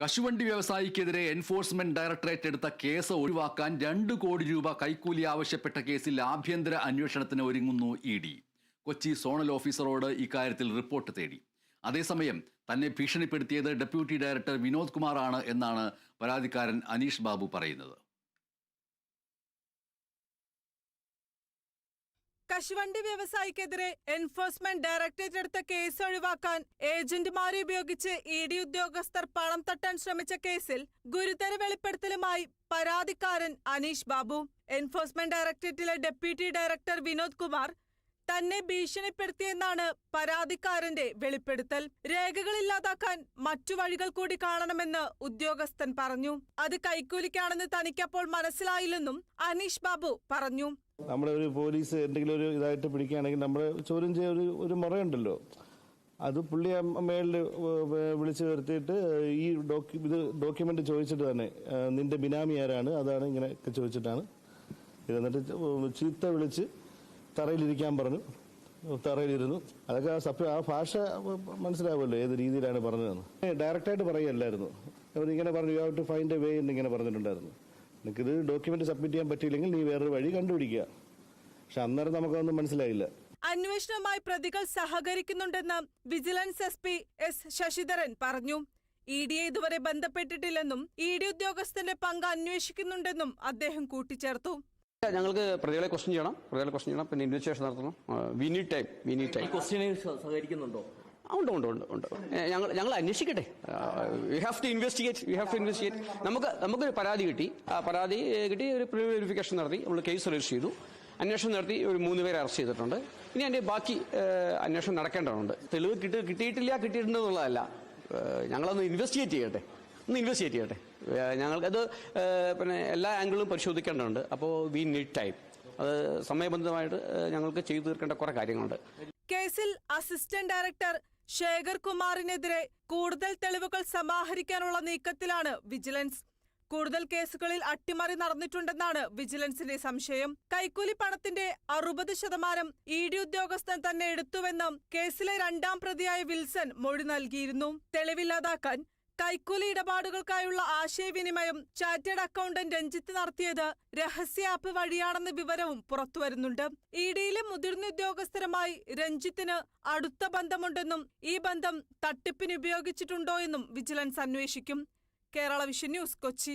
കശുവണ്ടി വ്യവസായിക്കെതിരെ enforcement directorate എടുത്ത കേസ് ഒഴിവാക്കാൻ രണ്ട് കോടി രൂപ കൈക്കൂലി ആവശ്യപ്പെട്ട കേസിൽ ആഭ്യന്തര അന്വേഷണത്തിന് ഒരുങ്ങുന്നു ഇ ഡി. കൊച്ചി സോണൽ ഓഫീസറോട് ഇക്കാര്യത്തിൽ റിപ്പോർട്ട് തേടി. അതേസമയം തന്നെ ഭീഷണിപ്പെടുത്തിയത് ഡെപ്യൂട്ടി ഡയറക്ടർ വിനോദ് കുമാറാണ് എന്നാണ് പരാതിക്കാരൻ അനീഷ് ബാബു പറയുന്നത്. കശുവണ്ടി വ്യവസായിക്കെതിരെ എൻഫോഴ്സ്മെന്റ് ഡയറക്ടറേറ്റ് എടുത്ത കേസ് ഒഴിവാക്കാൻ ഏജന്റുമാരെ ഉപയോഗിച്ച് ഇ ഡി ഉദ്യോഗസ്ഥർ പണം തട്ടാൻ ശ്രമിച്ച കേസിൽ ഗുരുതര വെളിപ്പെടുത്തലുമായി പരാതിക്കാരൻ അനീഷ് ബാബു. എൻഫോഴ്സ്മെന്റ് ഡയറക്ടറേറ്റിലെ ഡെപ്യൂട്ടി ഡയറക്ടർ വിനോദ് കുമാർ തന്നെ ഭീഷണിപ്പെടുത്തിയെന്നാണ് പരാതിക്കാരന്റെ വെളിപ്പെടുത്തൽ. രേഖകൾ ഇല്ലാതാക്കാൻ മറ്റു വഴികൾ കൂടി കാണണമെന്ന് ഉദ്യോഗസ്ഥൻ പറഞ്ഞു. അത് കൈക്കൂലിക്കാണെന്ന് തനിക്കപ്പോൾ മനസ്സിലായില്ലെന്നും അനീഷ് ബാബു പറഞ്ഞു. നമ്മുടെ ഒരു പോലീസ് എന്തെങ്കിലും ഒരു ഇതായിട്ട് പിടിക്കുകയാണെങ്കിൽ നമ്മൾ ചോദ്യം ചെയ്യ ഒരു ഒരു മുറയുണ്ടല്ലോ. അത് പുള്ളി മേളിൽ വിളിച്ചു വരുത്തിയിട്ട് ഈ ഡോക്യു ഇത് ഡോക്യുമെന്റ് ചോദിച്ചിട്ട് തന്നെ നിന്റെ ബിനാമി ആരാണ്? അതാണ് ഇങ്ങനെ ചോദിച്ചിട്ടാണ്. ഇത് എന്നിട്ട് ചീത്ത വിളിച്ച് തറയിലിരിക്കാൻ പറഞ്ഞു. തറയിലിരുന്നു. അതൊക്കെ ആ സഭ ആ ഭാഷ മനസ്സിലാവുമല്ലോ ഏത് രീതിയിലാണ് പറഞ്ഞതെന്ന്. ഡയറക്റ്റായിട്ട് പറയുകയല്ലായിരുന്നു. ഇങ്ങനെ പറഞ്ഞു you have to find a way എന്നിങ്ങനെ പറഞ്ഞിട്ടുണ്ടായിരുന്നു. നിനക്കിത് ഡോക്യുമെന്റ് സബ്മിറ്റ് ചെയ്യാൻ പറ്റിയില്ലെങ്കിൽ നീ വേറൊരു വഴി കണ്ടുപിടിക്കുക. പക്ഷെ അന്നേരം നമുക്കതൊന്നും മനസ്സിലായില്ല. അന്വേഷണവുമായി പ്രതികൾ സഹകരിക്കുന്നുണ്ടെന്ന് vigilance S P S Sasidharan പറഞ്ഞു. ഇ ഡിയെ ഇതുവരെ ബന്ധപ്പെട്ടിട്ടില്ലെന്നും ഇ ഡി ഉദ്യോഗസ്ഥന്റെ പങ്ക് അന്വേഷിക്കുന്നുണ്ടെന്നും അദ്ദേഹം കൂട്ടിച്ചേർത്തു. ഞങ്ങൾക്ക് പ്രതികളെ ക്വസ്റ്റ്യൻ ചെയ്യണം. പ്രതികളെ ക്വസ്റ്റ്യൻ ചെയ്യണം. പിന്നെ ഇൻവെസ്റ്റിഗേഷൻ നടത്തണം. We need time we need time ഈ സഹകരിക്കുന്നുണ്ടോ? ഉണ്ട് ഉണ്ട് ഉണ്ട് ഉണ്ട്. ഞങ്ങൾ ഞങ്ങൾ അന്വേഷിക്കട്ടെ. You have to investigate you have to investigate നമുക്ക് നമുക്കൊരു പരാതി കിട്ടി. ആ പരാതി കിട്ടി ഒരു പ്രീ വെരിഫിക്കേഷൻ നടത്തി. നമ്മൾ കേസ് രജിസ്റ്റർ ചെയ്തു. അന്വേഷണം നടത്തി ഒരു മൂന്ന് പേരെ അറസ്റ്റ് ചെയ്തിട്ടുണ്ട്. ഇനി അതിന്റെ ബാക്കി അന്വേഷണം നടക്കേണ്ടതുണ്ട്. തെളിവ് കിട്ടി കിട്ടിയിട്ടില്ല കിട്ടിയിട്ടുണ്ടെന്നുള്ളതല്ല. ഞങ്ങളൊന്ന് ഇൻവെസ്റ്റിഗേറ്റ് ചെയ്യട്ടെ. ഒന്ന് ഇൻവെസ്റ്റിഗേറ്റ് ചെയ്യട്ടെ. ഞങ്ങൾക്കത് പിന്നെ എല്ലാ ആംഗിളും പരിശോധിക്കേണ്ടതുണ്ട്. അപ്പോൾ വി നീഡ് ടൈം അത് സമയബന്ധിതമായിട്ട് ഞങ്ങൾക്ക് ചെയ്തു തീർക്കേണ്ട കുറേ കാര്യങ്ങളുണ്ട്. കേസിൽ അസിസ്റ്റന്റ് ഡയറക്ടർ ശേഖർ കുമാറിനെതിരെ കൂടുതൽ തെളിവുകൾ സമാഹരിക്കാനുള്ള നീക്കത്തിലാണ് വിജിലൻസ്. കൂടുതൽ കേസുകളിൽ അട്ടിമറി നടന്നിട്ടുണ്ടെന്നാണ് വിജിലൻസിന്റെ സംശയം. കൈക്കൂലി പണത്തിന്റെ അറുപത് ശതമാനം ഇ ഡി ഉദ്യോഗസ്ഥൻ തന്നെ എടുത്തുവെന്നും കേസിലെ രണ്ടാം പ്രതിയായ വിൽസൺ മൊഴി നൽകിയിരുന്നു. തെളിവില്ലാതാക്കാൻ കൈക്കൂലി ഇടപാടുകൾക്കായുള്ള ആശയവിനിമയം ചാർട്ടേഡ് അക്കൗണ്ടന്റ് രഞ്ജിത്ത് നടത്തിയത് രഹസ്യ ആപ്പ് വഴിയാണെന്ന വിവരവും പുറത്തുവരുന്നുണ്ട് ഇ ഡിയിലെ മുതിർന്ന ഉദ്യോഗസ്ഥരുമായി രഞ്ജിത്തിന് അടുത്ത ബന്ധമുണ്ടെന്നും ഈ ബന്ധം തട്ടിപ്പിന് ഉപയോഗിച്ചിട്ടുണ്ടോ എന്നും വിജിലൻസ് അന്വേഷിക്കും. Kerala vision news Kochi.